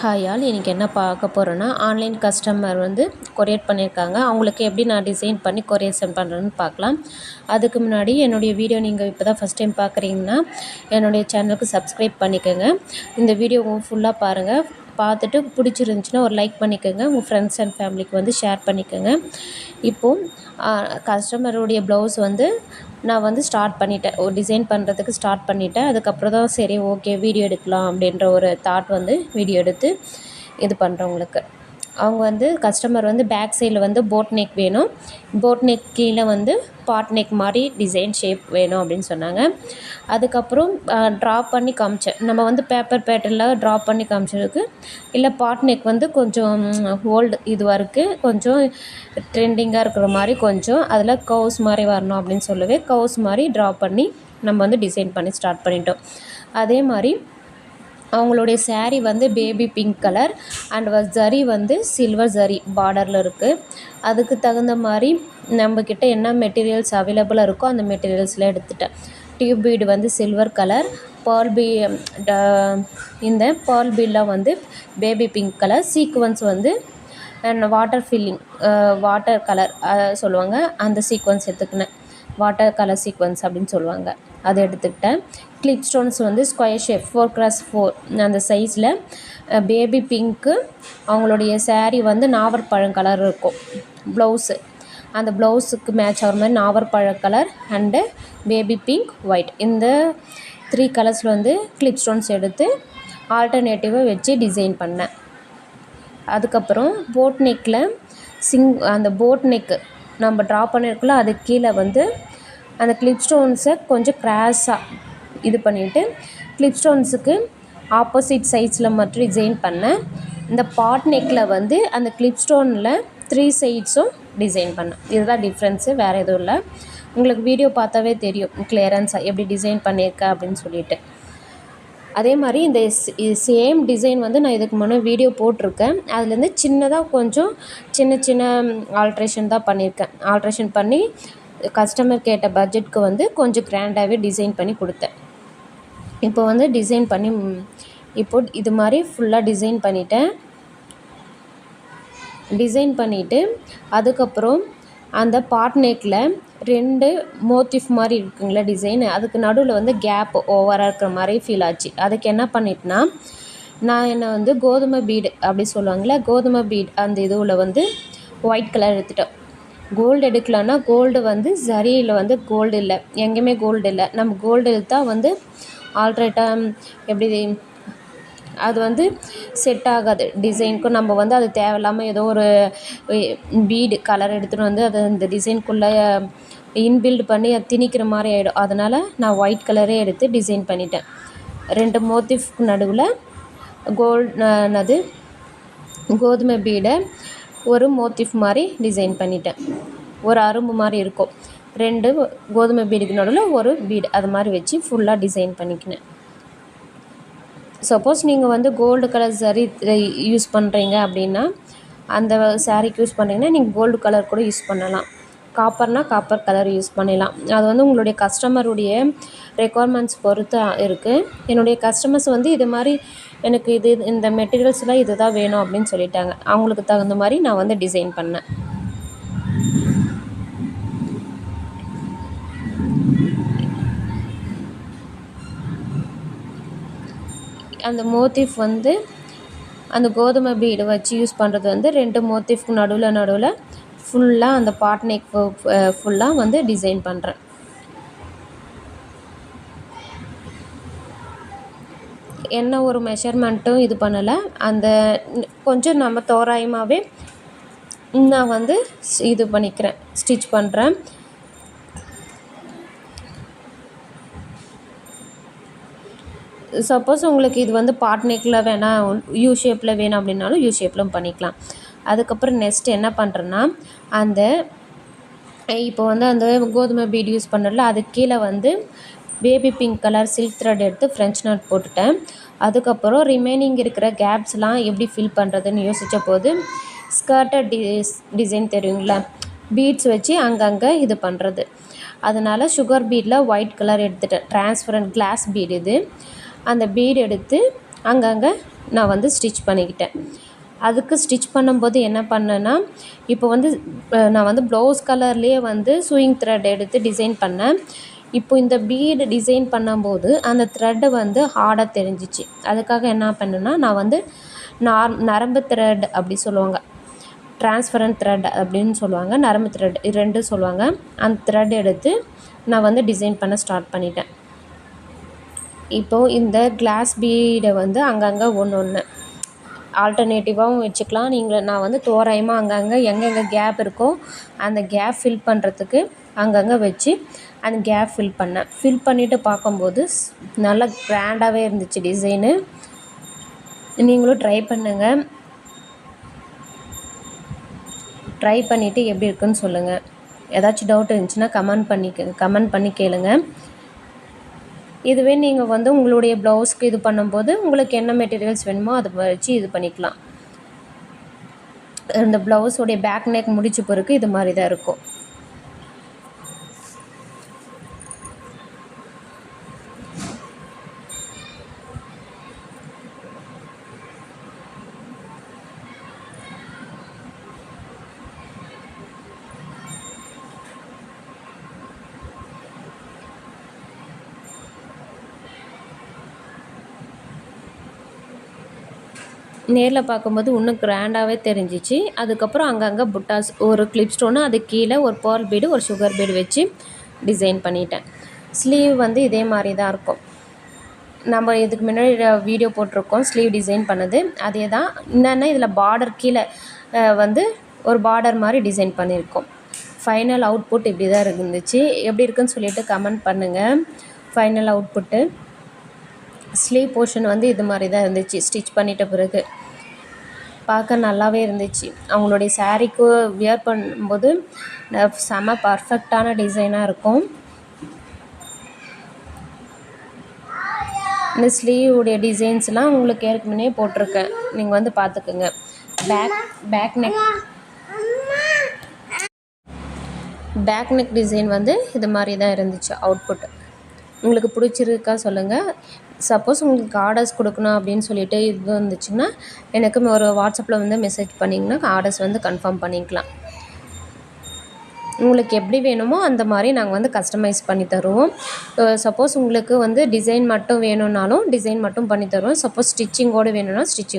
Hi all இன்றைக்கி என்ன பார்க்க போகிறோன்னா ஆன்லைன் கஸ்டமர் வந்து கொரியர் பண்ணியிருக்காங்க அவங்களுக்கு எப்படி நான் டிசைன் பண்ணி கொரியர் சென்ட் பண்ணுறேன்னு பார்க்கலாம். அதுக்கு முன்னாடி என்னுடைய வீடியோ நீங்கள் இப்போ தான் ஃபஸ்ட் டைம் பார்க்குறீங்கன்னா என்னுடைய சேனலுக்கு சப்ஸ்கிரைப் பண்ணிக்கோங்க. இந்த வீடியோ ஃபுல்லாக பாருங்கள் பார்த்துட்டு பிடிச்சிருந்துச்சின்னா ஒரு லைக் பண்ணிக்கோங்க. உங்கள் ஃப்ரெண்ட்ஸ் அண்ட் ஃபேமிலிக்கு வந்து ஷேர் பண்ணிக்கோங்க. இப்போது கஸ்டமருடைய ப்ளவுஸ் வந்து நான் வந்து ஸ்டார்ட் பண்ணிட்டேன். ஒரு டிசைன் பண்ணுறதுக்கு ஸ்டார்ட் பண்ணிட்டேன். அதுக்கப்புறம் தான் சரி ஓகே வீடியோ எடுக்கலாம் அப்படின்ற ஒரு தாட் வந்து வீடியோ எடுத்து இது பண்ணுறவங்களுக்கு அவங்க வந்து கஸ்டமர் வந்து பேக் சைடில் வந்து போட் நெக் வேணும். போட் நெக் கீழே வந்து பாட் நெக் மாதிரி டிசைன் ஷேப் வேணும் அப்படின்னு சொன்னாங்க. அதுக்கப்புறம் ட்ரா பண்ணி காமிச்சேன் நம்ம வந்து பேப்பர் பேட்டர்னில் ட்ரா பண்ணி காமிச்சதுக்கு இல்லை பாட் நெக் வந்து கொஞ்சம் ஓல்டு இதுவாக இருக்குது கொஞ்சம் ட்ரெண்டிங்காக இருக்கிற மாதிரி கொஞ்சம் அதில் கவுஸ் மாதிரி வரணும் அப்படின்னு சொல்லவே கவுஸ் மாதிரி ட்ரா பண்ணி நம்ம வந்து டிசைன் பண்ணி ஸ்டார்ட் பண்ணிட்டோம். அதே மாதிரி அவங்களுடைய சேரீ வந்து baby pink colour and zari வந்து சில்வர் ஜரி பார்டரில் இருக்குது அதுக்கு தகுந்த மாதிரி நம்மக்கிட்ட என்ன மெட்டீரியல்ஸ் அவைலபிளாக இருக்கோ அந்த மெட்டீரியல்ஸில் எடுத்துட்டேன். டியூப் பீடு வந்து சில்வர் கலர் பால் பீ இந்த பால் பீடெலாம் வந்து பேபி பிங்க் கலர் சீக்வன்ஸ் வந்து வாட்டர் ஃபில்லிங் வாட்டர் கலர் சொல்லுவாங்க. அந்த சீக்வன்ஸ் எடுத்துக்கினேன். வாட்டர் கலர் சீக்வன்ஸ் அப்படின்னு சொல்லுவாங்க. அதை எடுத்துக்கிட்டேன். கிளிப் ஸ்டோன்ஸ் வந்து square shape four cross four அந்த சைஸில் பேபி பிங்க்கு அவங்களுடைய சேரீ வந்து நாவற்பழம் கலர் இருக்கும். ப்ளவுஸு அந்த ப்ளவுஸுக்கு மேட்ச் ஆகிற மாதிரி நாவற்பழ colour and baby pink white இந்த த்ரீ கலர்ஸில் வந்து கிளிப் ஸ்டோன்ஸ் எடுத்து ஆல்டர்னேட்டிவாக வச்சு டிசைன் பண்ணேன். அதுக்கப்புறம் போட் நெக்கில் சிங் அந்த போட் நெக்கு நம்ம ட்ரா பண்ணியிருக்கோம்ல அதுக்கு கீழே வந்து அந்த கிளிப் ஸ்டோன்ஸை கொஞ்சம் க்ராஸாக இது பண்ணிவிட்டு கிளிப் ஸ்டோன்ஸுக்கு ஆப்போசிட் சைட்ஸில் மட்டும் டிசைன் பண்ணேன். இந்த பாட் நெக்கில் வந்து அந்த கிளிப் ஸ்டோனில் த்ரீ சைட்ஸும் டிசைன் பண்ணேன். இதுதான் டிஃப்ரென்ஸு வேறு எதுவும் இல்லை. உங்களுக்கு வீடியோ பார்த்தாவே தெரியும் கிளியரன்ஸாக எப்படி டிசைன் பண்ணியிருக்கேன் அப்படின்னு சொல்லிட்டு. அதே மாதிரி இந்த சேம் டிசைன் வந்து நான் இதுக்கு முன்னே வீடியோ போட்டிருக்கேன். அதுலேருந்து சின்னதாக கொஞ்சம் சின்ன சின்ன ஆல்ட்ரேஷன் தான் பண்ணியிருக்கேன். ஆல்ட்ரேஷன் பண்ணி கஸ்டமர் கேட்ட பட்ஜெட்க்கு வந்து கொஞ்சம் கிராண்டாகவே டிசைன் பண்ணி கொடுத்தேன். இப்போ வந்து டிசைன் பண்ணி இப்போ இது மாதிரி ஃபுல்லாக டிசைன் பண்ணிட்டேன். டிசைன் பண்ணிவிட்டு அதுக்கப்புறம் அந்த பாட் நெக்கில் ரெண்டு மோட்டிஃப் மாதிரி இருக்குங்களா டிசைன் அதுக்கு நடுவில் வந்து கேப் ஓவராக இருக்கிற மாதிரி ஃபீல் ஆச்சு. அதுக்கு என்ன பண்ணிட்டேன்னா நான் என்னை வந்து கோதுமை பீடு அப்படி சொல்லுவாங்களே கோதுமை பீட் அந்த இதுவில் வந்து ஒயிட் கலர் எடுத்துட்டேன். கோல்டு எடுக்கலான்னா கோல்டு வந்து ஜரியில் வந்து கோல்டு இல்லை. எங்கேயுமே கோல்டு இல்லை. நம்ம கோல்டு எடுத்தால் வந்து ஆல்ட்ரேட்டாக எப்படி அது வந்து செட் ஆகாது. டிசைனுக்கும் நம்ம வந்து அது தேவையில்லாமல் ஏதோ ஒரு பீடு கலர் எடுத்துகிட்டு வந்து அதை அந்த டிசைனுக்குள்ளே இன்பில்டு பண்ணி அது திணிக்கிற மாதிரி ஆகிடும் அதனால் நான் ஒயிட் கலரே எடுத்து டிசைன் பண்ணிட்டேன். ரெண்டு மோத்திஃப்க்கு நடுவில் கோல்டு என்னது கோதுமை பீடை ஒரு மோட்டிஃப் மாதிரி டிசைன் பண்ணிட்டேன். ஒரு அரும்பு மாதிரி இருக்கும். ரெண்டு கோதுமை பீடுக்கு நடுவில் ஒரு பீடு அது மாதிரி வச்சு ஃபுல்லாக டிசைன் பண்ணிக்கினேன். சப்போஸ் நீங்கள் வந்து கோல்டு கலர் சரி யூஸ் பண்ணுறீங்க அப்படின்னா அந்த சாரீக்கு யூஸ் பண்ணுறீங்கன்னா நீங்கள் கோல்டு கலர் கூட யூஸ் பண்ணலாம். காப்பர்னால் காப்பர் கலர் யூஸ் பண்ணிடலாம். அது வந்து உங்களுடைய கஸ்டமருடைய ரெக்குவயர்மெண்ட்ஸ் பொறுத்து இருக்குது என்னுடைய கஸ்டமர்ஸ் வந்து இது மாதிரி எனக்கு இது இந்த மெட்டீரியல்ஸ்லாம் இது தான் வேணும் அப்படின்னு சொல்லிட்டாங்க. அவங்களுக்கு தகுந்த மாதிரி நான் வந்து டிசைன் பண்ணேன். அந்த மோத்திஃப் வந்து அந்த கோதுமை பீடு வச்சு யூஸ் பண்ணுறது வந்து ரெண்டு மோத்திஃப்க்கு நடுவில் நடுவில் ஃபுல்லாக அந்த பாட் நெக் ஃபுல்லாக வந்து டிசைன் பண்ணுறேன் என்ன ஒரு மெஷர்மெண்ட்டும் இது பண்ணலை. அந்த கொஞ்சம் நம்ம தோராயமாகவே நான் வந்து இது பண்ணிக்கிறேன் ஸ்டிச் பண்ணுறேன் சப்போஸ் உங்களுக்கு இது வந்து பாட் நெக்கில் வேணாம் யூ ஷேப்பில் வேணும் அப்படின்னாலும் யூ ஷேப்பிலும் பண்ணிக்கலாம். அதுக்கப்புறம் நெக்ஸ்ட் என்ன பண்ணுறேன்னா அந்த இப்போ வந்து அந்த கோதுமை பீட் யூஸ் பண்ணல அதுக்கு கீழே வந்து baby pink colour silk thread எடுத்து ஃப்ரெஞ்ச் நாட் போட்டுட்டேன். அதுக்கப்புறம் ரிமைனிங் இருக்கிற கேப்ஸ்லாம் எப்படி ஃபில் பண்ணுறதுன்னு யோசித்த போது ஸ்கர்ட்டட் டி டிசைன் தெரியுங்களா? பீட்ஸ் வச்சு அங்கங்கே இது பண்ணுறது அதனால் சுகர் பீடில் ஒயிட் கலர் எடுத்துட்டேன். ட்ரான்ஸ்பரண்ட் கிளாஸ் பீடு இது. அந்த பீடு எடுத்து அங்கங்கே நான் வந்து ஸ்டிச் பண்ணிக்கிட்டேன். அதுக்கு ஸ்டிச் பண்ணும்போது என்ன பண்ணேன்னா இப்போ வந்து நான் வந்து ப்ளவுஸ் கலர்லேயே வந்து சூயிங் த்ரெட் எடுத்து டிசைன் பண்ணேன். இப்போ இந்த பீடு டிசைன் பண்ணும்போது அந்த த்ரெட்டு வந்து ஹார்டாக தெரிஞ்சிச்சு. அதுக்காக என்ன பண்ணேன்னா நான் வந்து நார் நரம்பு த்ரெட் அப்படி சொல்லுவாங்க. டிரான்ஸ்பரண்ட் த்ரெட் அப்படின்னு சொல்லுவாங்க. நரம்பு த்ரெட் இது ரெண்டும் சொல்லுவாங்க. அந்த த்ரெட் எடுத்து நான் வந்து டிசைன் பண்ண ஸ்டார்ட் பண்ணிட்டேன். இப்போது இந்த கிளாஸ் பீடை வந்து அங்கங்கே ஒன்று ஒன்று ஆல்டர்னேட்டிவாகவும் வச்சுக்கலாம். நீங்கள் நான் வந்து தோராயமாக அங்கங்கே எங்கெங்கே கேப் இருக்கோ அந்த கேப் ஃபில் பண்ணுறதுக்கு அங்கங்கே வச்சு அந்த கேப் ஃபில் பண்ணேன். ஃபில் பண்ணிவிட்டு பார்க்கும்போது நல்லா கிராண்டாகவே இருந்துச்சு டிசைனு நீங்களும் ட்ரை பண்ணுங்கள் ட்ரை பண்ணிவிட்டு எப்படி இருக்குன்னு சொல்லுங்கள் ஏதாச்சும் டவுட் இருந்துச்சுன்னா கமெண்ட் பண்ணி கமெண்ட் பண்ணி கேளுங்கள் இதுவே நீங்கள் வந்து உங்களுடைய ப்ளவுஸ்க்கு இது பண்ணும்போது உங்களுக்கு என்ன மெட்டீரியல்ஸ் வேணுமோ அதை வச்சு இது பண்ணிக்கலாம். இந்த ப்ளவுஸோடைய பேக் நெக் முடிச்சு பிறகு இது மாதிரி தான் இருக்கும். நேரில் பார்க்கும்போது இன்னும் கிராண்டாகவே தெரிஞ்சிச்சு. அதுக்கப்புறம் அங்கங்கே புட்டாஸ் ஒரு கிளிப் ஸ்டோனு அது கீழே ஒரு பேர்ல் பீடு ஒரு சுகர் பீடு வச்சு டிசைன் பண்ணிட்டேன். ஸ்லீவ் வந்து இதே மாதிரி தான் இருக்கும். நம்ம இதுக்கு முன்னாடி வீடியோ போட்டிருக்கோம். ஸ்லீவ் டிசைன் பண்ணது. அதே தான். என்னென்னா இதில் பார்டர் கீழே வந்து ஒரு பார்டர் மாதிரி டிசைன் பண்ணியிருக்கோம். ஃபைனல் அவுட்புட் இப்படி தான் இருந்துச்சு. எப்படி இருக்குன்னு சொல்லிட்டு கமெண்ட் பண்ணுங்கள் ஃபைனல் அவுட்புட்டு ஸ்லீவ் போர்ஷன் வந்து இது மாதிரி தான் இருந்துச்சு. ஸ்டிச் பண்ணிட்ட பிறகு. பார்க்க நல்லாவே இருந்துச்சு. அவங்களுடைய சாரீக்கு வியர் பண்ணும்போது செம பர்ஃபெக்டான டிசைனாக இருக்கும். இந்த ஸ்லீவுடைய டிசைன்ஸ்லாம் உங்களுக்கு ஏற்கனவே போட்டிருக்கேன். நீங்கள் வந்து பார்த்துக்குங்க. Back back neck back neck design வந்து இது மாதிரி தான் இருந்துச்சு அவுட்புட் உங்களுக்கு பிடிச்சிருக்கா சொல்லுங்கள் சப்போஸ் உங்களுக்கு ஆர்டர்ஸ் கொடுக்கணும் அப்படின்னு சொல்லிட்டு இது வந்துச்சுன்னா எனக்கு ஒரு வாட்ஸ்அப்பில் வந்து மெசேஜ் பண்ணிங்கன்னா ஆர்டர்ஸ் வந்து கன்ஃபார்ம் பண்ணிக்கலாம். உங்களுக்கு எப்படி வேணுமோ அந்த மாதிரி நாங்கள் வந்து கஸ்டமைஸ் பண்ணி தருவோம். சப்போஸ் உங்களுக்கு வந்து டிசைன் மட்டும் வேணும்னாலும் டிசைன் மட்டும் பண்ணி தருவோம். சப்போஸ் ஸ்டிச்சிங்கோடு வேணும்னா ஸ்டிச்சிங்